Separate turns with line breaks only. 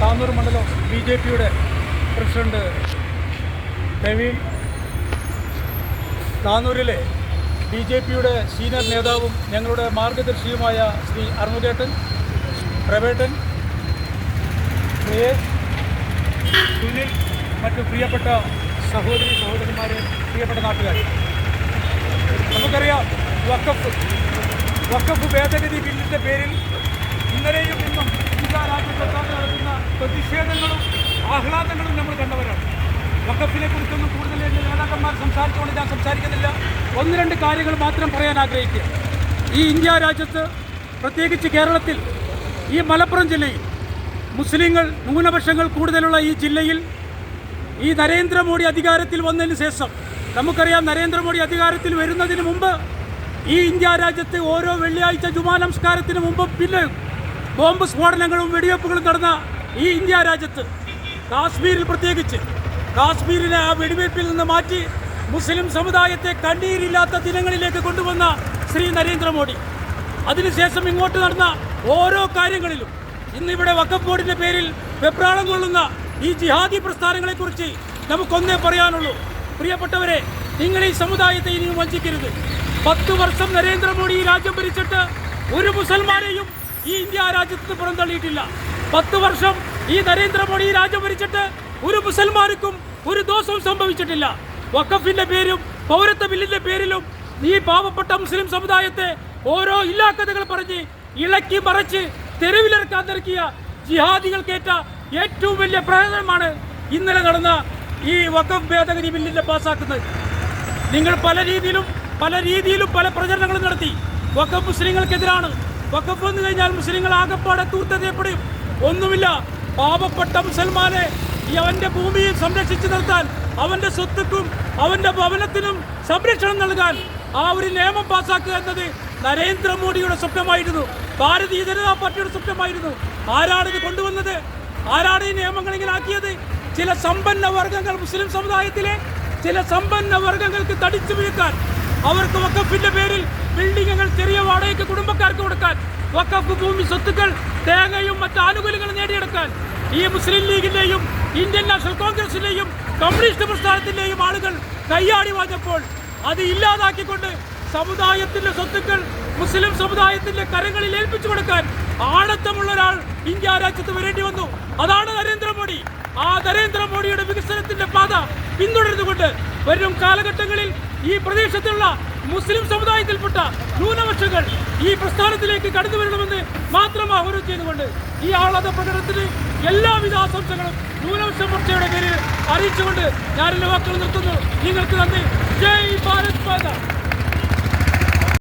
താന്നൂർ മണ്ഡലം B J പിയുടെ president Naveen താന്നൂരിലെ ബി ജെ പിയുടെ സീനിയർ നേതാവും ഞങ്ങളുടെ മാർഗദർശിയുമായ ശ്രീ അറുമുദേട്ടൻ പ്രവേട്ടൻ സുനിൽ മറ്റു പ്രിയപ്പെട്ട സഹോദരി സഹോദരന്മാരെ പ്രിയപ്പെട്ട നാട്ടുകാർ നമുക്കറിയാം വക്കഫ് വക്കഫ് ഭേദഗതി ബില്ലിന്റെ പേരിൽ ഇന്നലെയും ഇന്നും ഇന്ത്യ രാജ്യ പ്രതിഷേധങ്ങളും ആഹ്ലാദങ്ങളും നമ്മൾ കണ്ടവരാണ്. വക്കഫിനെ കുറിച്ചൊന്നും കൂടുതൽ എന്റെ നേതാക്കന്മാർ സംസാരിച്ചുകൊണ്ട് ഞാൻ സംസാരിക്കുന്നില്ല. ഒന്ന് രണ്ട് കാര്യങ്ങൾ മാത്രം പറയാൻ ആഗ്രഹിക്കുക. ഈ ഇന്ത്യ രാജ്യത്ത് പ്രത്യേകിച്ച് കേരളത്തിൽ ഈ മലപ്പുറം ജില്ലയിൽ മുസ്ലിങ്ങൾ ന്യൂനപക്ഷങ്ങൾ കൂടുതലുള്ള ഈ ജില്ലയിൽ ഈ നരേന്ദ്രമോദി അധികാരത്തിൽ വന്നതിന് ശേഷം നമുക്കറിയാം നരേന്ദ്രമോദി അധികാരത്തിൽ വരുന്നതിന് മുമ്പ് ഈ ഇന്ത്യ രാജ്യത്ത് ഓരോ വെള്ളിയാഴ്ച ജുമാ നമസ്കാരത്തിന് മുമ്പ് പിന്നെ ബോംബ് സ്ഫോടനങ്ങളും വെടിവെപ്പുകളും നടന്ന ഈ ഇന്ത്യ രാജ്യത്ത് കാശ്മീരിൽ പ്രത്യേകിച്ച്. കാശ്മീരിനെ ആ വെടിവയ്പിൽ നിന്ന് മാറ്റി മുസ്ലിം സമുദായത്തെ കണ്ണീരില്ലാത്ത ദിനങ്ങളിലേക്ക് കൊണ്ടുവന്ന ശ്രീ നരേന്ദ്രമോദി. അതിനുശേഷം ഇങ്ങോട്ട് നടന്ന ഓരോ കാര്യങ്ങളിലും ഇന്നിവിടെ വക്കഫ് ബോർഡിന്റെ പേരിൽ വെപ്രാളം കൊള്ളുന്ന ഈ ജിഹാദി പ്രസ്ഥാനങ്ങളെക്കുറിച്ച് നമുക്കൊന്നേ പറയാനുള്ളൂ. പ്രിയപ്പെട്ടവരെ നിങ്ങൾ ഈ സമുദായത്തെ ഇനിയും വഞ്ചിക്കരുത്. പത്ത് വർഷം നരേന്ദ്രമോദി രാജ്യം ഭരിച്ചിട്ട് ഒരു മുസൽമാനെയും ഈ ഇന്ത്യ രാജ്യത്ത് പുറന്തള്ളിയിട്ടില്ല. പത്ത് വർഷം ഈ നരേന്ദ്രമോദി രാജ്യം ഭരിച്ചിട്ട് ഒരു മുസൽമാർക്കും ഒരു ദോഷവും സംഭവിച്ചിട്ടില്ല. വക്കഫിന്റെ പേരും പൗരത്വ ബില്ലിന്റെ പേരിലും ഈ പാവപ്പെട്ട മുസ്ലിം സമുദായത്തെ ഓരോ ഇല്ലാക്കഥകൾ പറഞ്ഞ് ഇളക്കി മറച്ച് തെരുവിലിറക്കാൻ നിറക്കിയ ജിഹാദികൾക്കേറ്റ ഏറ്റവും വലിയ പ്രയോജനമാണ് ഇന്നലെ നടന്ന ഈ വക്കഫ് ഭേദഗതി ബില്ലിന്റെ പാസ്സാക്കുന്നത് നിങ്ങൾ പല രീതിയിലും പല രീതിയിലും പല പ്രചരണങ്ങളും നടത്തി. വക്കഫ് മുസ്ലിങ്ങൾക്കെതിരാണ്. വക്കഫ് വന്നു കഴിഞ്ഞാൽ മുസ്ലിങ്ങൾ ആകെപ്പാടെ തൂർത്തെറിയപ്പെടും ഒന്നുമില്ല. പാവപ്പെട്ട മുസൽമാനെ ഈ അവന്റെ ഭൂമിയെ സംരക്ഷിച്ചു നിർത്താൻ അവന്റെ സ്വത്തുക്കും അവന്റെ ഭവനത്തിനും സംരക്ഷണം നൽകാൻ ആ ഒരു നിയമം പാസാക്കുക എന്നത് നരേന്ദ്രമോദിയുടെ സ്വപ്നമായിരുന്നു. ഭാരതീയ ജനതാ പാർട്ടിയുടെ സ്വപ്നമായിരുന്നു. ആരാണ് ഇത് കൊണ്ടുവന്നത്? ആരാണ് ഈ നിയമങ്ങൾ ഇങ്ങനെ ആക്കിയത്? ചില സമ്പന്ന വർഗങ്ങൾ മുസ്ലിം സമുദായത്തിലെ ചില സമ്പന്ന വർഗങ്ങൾക്ക് തടിച്ചു വീഴ്ത്താൻ അവർക്ക് വക്കഫിന്റെ പേരിൽ ബിൽഡിങ്ങുകൾ ചെറിയ വാടകയ്ക്ക് കുടുംബക്കാർക്ക് കൊടുക്കാൻ വക്കഫ് ഭൂമി സ്വത്തുക്കൾ തേങ്ങയും മറ്റ് ആനുകൂല്യങ്ങളും നേടിയെടുക്കാൻ ഈ മുസ്ലിം ലീഗിന്റെയും ഇന്ത്യൻ നാഷണൽ കോൺഗ്രസിന്റെയും കമ്മ്യൂണിസ്റ്റ് പ്രസ്ഥാനത്തിന്റെയും ആളുകൾ കയ്യാടി വാഞ്ഞപ്പോൾ അത് ഇല്ലാതാക്കിക്കൊണ്ട് സമുദായത്തിന്റെ സ്വത്തുക്കൾ മുസ്ലിം സമുദായത്തിന്റെ കരങ്ങളിൽ ഏൽപ്പിച്ചു കൊടുക്കാൻ ആണത്തമുള്ള ഒരാൾ ഇന്ത്യ രാജ്യത്ത് വരേണ്ടി വന്നു. അതാണ് നരേന്ദ്രമോദി. ആ നരേന്ദ്രമോദിയുടെ വികസനത്തിന്റെ പാത പിന്തുടർന്നുകൊണ്ട് വരും കാലഘട്ടങ്ങളിൽ ഈ പ്രദേശത്തുള്ള മുസ്ലിം സമുദായത്തിൽപ്പെട്ട ന്യൂനപക്ഷങ്ങൾ ഈ പ്രസ്ഥാനത്തിലേക്ക് കടന്നു വരണമെന്ന് മാത്രം ആഹ്വാനം ചെയ്തുകൊണ്ട് ഈ ആഹ്ലാദ പ്രകടനത്തിന് എല്ലാവിധ ആശംസകളും ന്യൂനപക്ഷ മോർച്ചയുടെ പേരിൽ അറിയിച്ചുകൊണ്ട് ഞാൻ എന്റെ വാക്കുകൾ നിർത്തുന്നു. നിങ്ങൾക്ക് നന്ദി. ജയ്